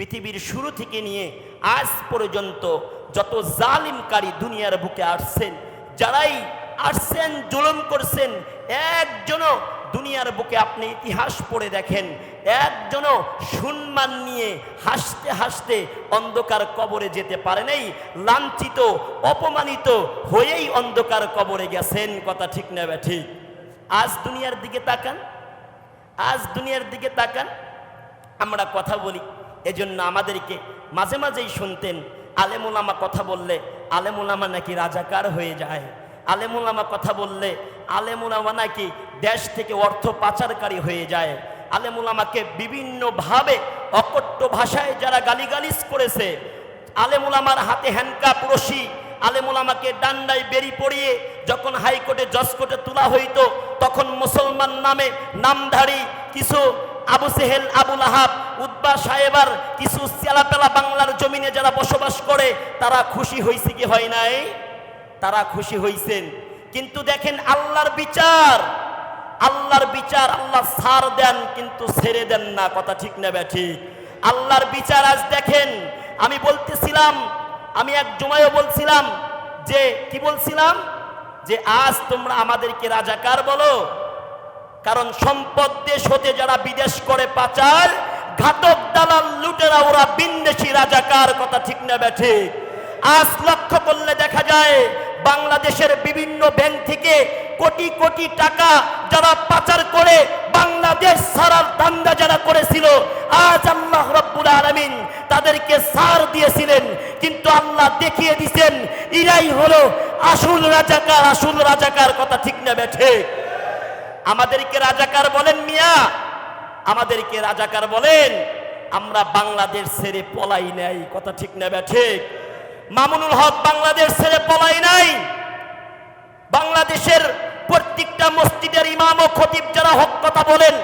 পৃথিবীর শুরু থেকে নিয়ে আজ পর্যন্ত যত জালিমকারী দুনিয়ার বুকে আসছেন, যারাই আসছেন, জুলুম করছেন, একজনও দুনিয়ার বুকে আপনি ইতিহাস পড়ে দেখেন, একজনও সম্মান নিয়ে হাসতে হাসতে অন্ধকার কবরে যেতে পারে নাই, লাঞ্ছিত, অপমানিত হয়েই অন্ধকার কবরে গেছেন, কথা ঠিক না ঠিক? আজ দুনিয়ার দিকে তাকান, আজ দুনিয়ার দিকে তাকান, আমরা কথা বলি এজন্য আমাদেরকে মাঝে মাঝেই শুনতেন। আলেমুলামা কথা বললে আলেমুলামা নাকি রাজাকার হয়ে যায়। আলেমুলামা কথা বললে আলেমুলামা নাকি দেশ থেকে অর্থ পাচারকারী হয়ে যায়। আলেমুলামাকে বিভিন্নভাবে অকট্য ভাষায় যারা গালিগালিজ করেছে, আলেমুলামার হাতে হ্যান্ডকাপ রশি আলেমুলামাকে ডান্ডায় বেরি পড়িয়ে যখন হাইকোর্টে জজ কোর্টে তোলা হইতো, তখন মুসলমান নামে নামধারী কিছু আবু সেহেল আবুল আহাব উদ্বা সাহেবার কিছু চেলাপেলা বাংলার জমিনে যারা বসবাস করে, তারা খুশি হয়েছে কি হয় নাই? তারা খুশি হয়েছেন কিন্তু দেখেন আল্লাহর বিচার আল্লাহর বিচার আল্লাহ সার দেন, কিন্তু ছেড়ে দেন না, কথা ঠিক না ঠিক? আল্লাহর বিচার আজ দেখেন, আমি বলতেছিলাম, আমি এক জমায়ও বলছিলাম যে, কি বলছিলাম? যে আজ তোমরা আমাদেরকে রাজাকার বলো কারণ সম্পদ দেশ হতে যারা বিদেশ করে পাচার, ঘাতক, দালাল, লুটেরা, ওরা বিন্দেশি রাজাকার, কথা ঠিক না ব্যাঠে আজ লক্ষ্য করলে দেখা যায়, বাংলাদেশের বিভিন্ন ব্যাংক থেকে কোটি কোটি টাকা যারা পাচার করে বাংলাদেশ সারার দান্দা যারা করেছিল, আজ আল্লাহ রব্বুল আলামিন তাদেরকে সার দিয়েছিলেন। কিন্তু আল্লাহ দেখিয়ে দিছেন ইরাই হলো আসল রাজাকার আসল রাজাকার, কথা ঠিক না ব্যাঠে আমাদেরকে রাজাকার বলেন মিয়া। আমাদেরকে রাজাকার বলেন, আমরা বাংলাদেশ ছেড়ে পলাই নাই। কথা ঠিক না ঠিক? মামুনুল হক, বাংলাদেশ ছেড়ে পলাই নাই। বাংলাদেশের প্রত্যেকটা মসজিদের ইমাম ও খতিব যারা হক কথা বলেন,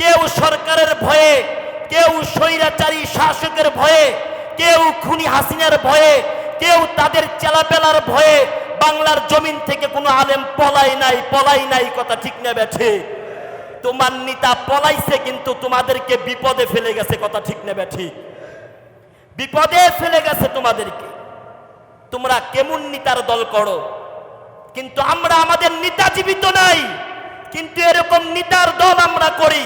কেউ সরকারের ভয়ে, কেউ স্বৈরাচারী শাসকের ভয়ে, কেউ খুনি হাসিনার ভয়ে, কেউ তাদের চেলাপেলার ভয়ে বাংলার জমিন থেকে কোনো আলেম পলাই নাই পলাই নাই, কথা ঠিক না ব্যাঠে তোমার নেতা পলাইছে কিন্তু তোমাদেরকে বিপদে ফেলে গেছে, কথা ঠিক না ব্যাঠি বিপদে ফেলে গেছে তোমাদেরকে। তোমরা কেমন নেতার দল করো? কিন্তু আমরা আমাদের নেতা জীবিত নাই। কিন্তু এরকম নেতার দল আমরা করি।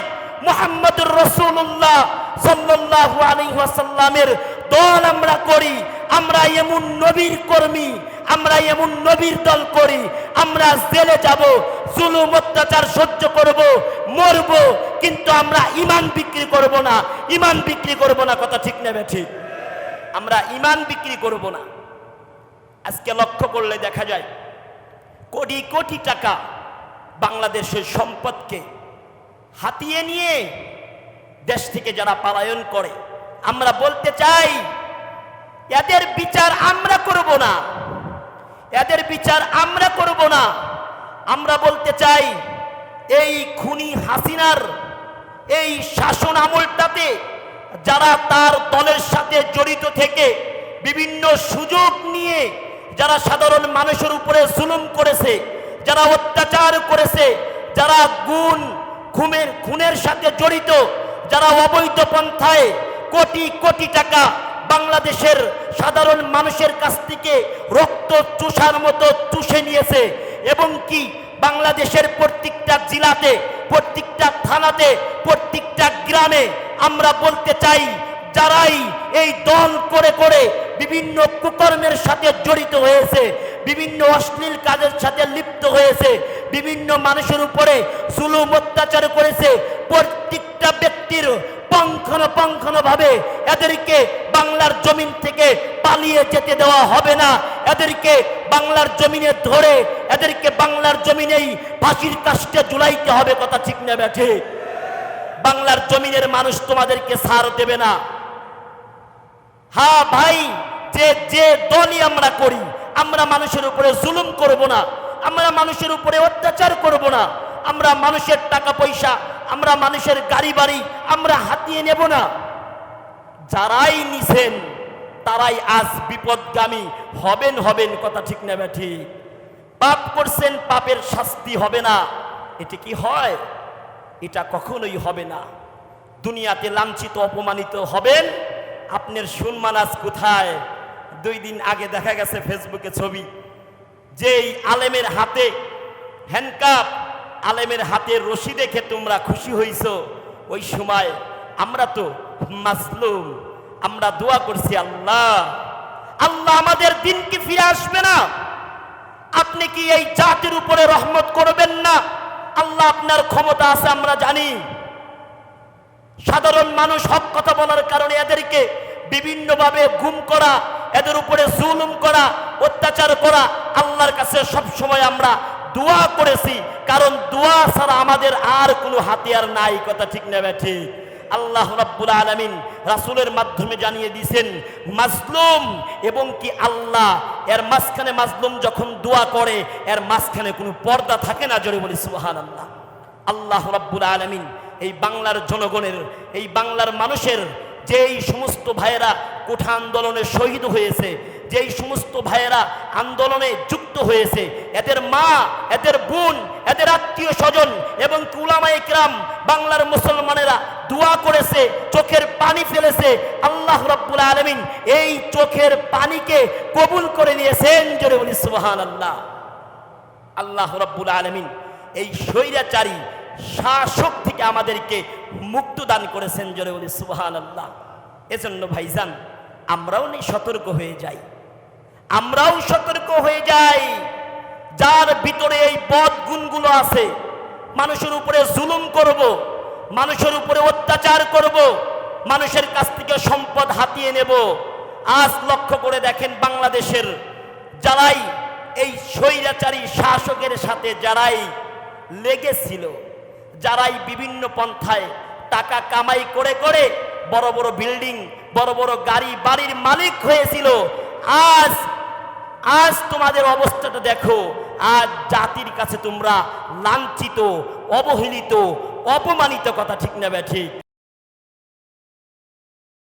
মোহাম্মদুর রসুল্লাহ সাল্লাল্লাহু আলাইহি ওয়াসাল্লামের দল আমরা করি। আমরা এমন নবীর কর্মী আমরা এমন নবীর দল করি, আমরা জেলে যাব, জুলুম অত্যাচার সহ্য করব, মরব, কিন্তু আমরা ইমান বিক্রি করব না। ইমান বিক্রি করব না, কথা ঠিক নেবে ঠিক আমরা ইমান বিক্রি করব না। আজকে লক্ষ্য করলে দেখা যায়, কোটি কোটি টাকা বাংলাদেশের সম্পদকে হাতিয়ে নিয়ে দেশ থেকে যারা পালায়ন করে, আমরা বলতে চাই, এদের বিচার আমরা করব না। এদের বিচার আমরা করব না। আমরা বলতে চাই, এই খুনি হাসিনার এই শাসন আমলটাতে যারা তার দলের সাথে জড়িত থেকে বিভিন্ন সুযোগ নিয়ে যারা সাধারণ মানুষের উপরে জুলুম করেছে, যারা অত্যাচার করেছে, যারা গুণ খুনের খুনের সাথে জড়িত, যারা অবৈধ পন্থায় কোটি কোটি টাকা বাংলাদেশের সাধারণ মানুষের কাছ থেকে রক্ত চুষার মতো চুষে নিয়েছে এবং কি বাংলাদেশের প্রত্যেকটা জেলাতে, প্রত্যেকটা থানাতে, প্রত্যেকটা গ্রামে আমরা বলতে চাই, যারাই এই দল করে করে বিভিন্ন কুকর্মের সাথে জড়িত হয়েছে, বিভিন্ন অশ্লীল কাজের সাথে লিপ্ত হয়েছে, বিভিন্ন মানুষের উপরে জুলুম অত্যাচার করেছে, প্রত্যেকটা ব্যক্তির পঙ্খন পঙ্খন ভাবে এদেরকে বাংলার জমিন থেকে পালিয়ে যেতে দেওয়া হবে না। এদেরকে বাংলার জমিনে ধরে, এদেরকে বাংলার জমিনেই ফাঁসির কাষ্টে জুলাইতে হবে কথা ঠিক না ব্যাঠে? বাংলার জমিনের মানুষ তোমাদেরকে সার দেবে না। হ্যাঁ ভাই, যে যে দলই আমরা করি, আমরা মানুষের উপরে জুলুম করব না, আমরা মানুষের উপরে অত্যাচার করব না। আমরা মানুষের টাকা পয়সা, আমরা মানুষের গাড়ি বাড়ি, আমরা হাতিয়ে নেব না। যারাই নিছেন, তারাই আজ বিপদগামী, হবেন হবেন কথা ঠিক নেবে ঠিক পাপ করছেন, পাপের শাস্তি হবে না। এটি কি হয়? এটা কখনোই হবে না। দুনিয়াতে লাঞ্ছিত, অপমানিত হবেন। আপনার সুনমান আজ কোথায়? দুই দিন আগে দেখা গেছে ফেসবুকে ছবি। যেই আলেমের হাতে হ্যান্ডকাপ আলেমের হাতে রশি দেখে তোমরা খুশি হইছো, ওই সময় আমরা তো মাসলুম, আমরা দোয়া করছি আল্লাহ। আল্লাহ আমাদের দিন কি ফিরে আসবে না। আপনি কি এই জাতির উপরে রহমত করবেন না? আল্লাহ আপনার ক্ষমতা আছে, আমরা জানি। সাধারণ মানুষ হক কথা বলার কারণে এদেরকে বিভিন্নভাবে গুম করা, এদের উপরে জুলুম করা, অত্যাচার করা, আল্লাহর কাছে সব সময় আমরা দোয়া করেছি, কারণ দোয়া ছাড়া আমাদের আর কোনো হাতিয়ার নাই, কথা ঠিক নেবে ঠিক। আল্লাহ রাব্বুল আলামিন রাসূলের মাধ্যমে জানিয়ে দিয়েছেন, মাজলুম এবং কি আল্লাহ। এর মাঝখানে মাজলুম যখন দোয়া করে, এর মাঝখানে কোনো পর্দা থাকে না, জোরে বলি, সুবহানাল্লাহ। আল্লাহ রাব্বুল আলামিন এই বাংলার জনগণের, এই বাংলার মানুষের যেই সমস্ত ভাইয়েরা কোঠা আন্দোলনে শহীদ হয়েছে যেই সমস্ত ভাইয়েরা আন্দোলনে যুক্ত হয়েছে, এদের মা, এদের বোন, এদের আত্মীয় স্বজন এবং কুলামা ইকরাম বাংলার মুসলমানেরা দোয়া করেছে, চোখের পানি ফেলেছে, আল্লাহ রাব্বুল আলামিন এই চোখের পানিকে কবুল করে নিয়েছেন জোরে বলি সুবহানাল্লাহ। আল্লাহ রব্বুল আলমিন এই স্বৈরাচারী শাসক থেকে আমাদেরকে মুক্ত দান করেছেন জোরে বলি সুবহান আল্লাহ এজন্য ভাইজান, আমরাও নেই সতর্ক হয়ে যাই। আমরাও সতর্ক হয়ে যাই। যার ভিতরে এই বদ গুণগুলো আছে, মানুষের উপরে জুলুম করব, মানুষের উপরে অত্যাচার করব, মানুষের কাছ থেকে সম্পদ হাতিয়ে নেব। আজ লক্ষ্য করে দেখেন বাংলাদেশের যারাই এই স্বৈরাচারী শাসকের সাথে যারাই লেগেছিল, যারাই বিভিন্ন পন্থায় টাকা কামাই করে করে বড় বড় বিল্ডিং, বড় বড় গাড়ি বাড়ির মালিক হয়েছিল, আজ আজ তোমাদের অবস্থাটা দেখো। আজ জাতির কাছে তোমরা লাঞ্ছিত, অবহেলিত, অপমানিত কথা ঠিক না ঠিক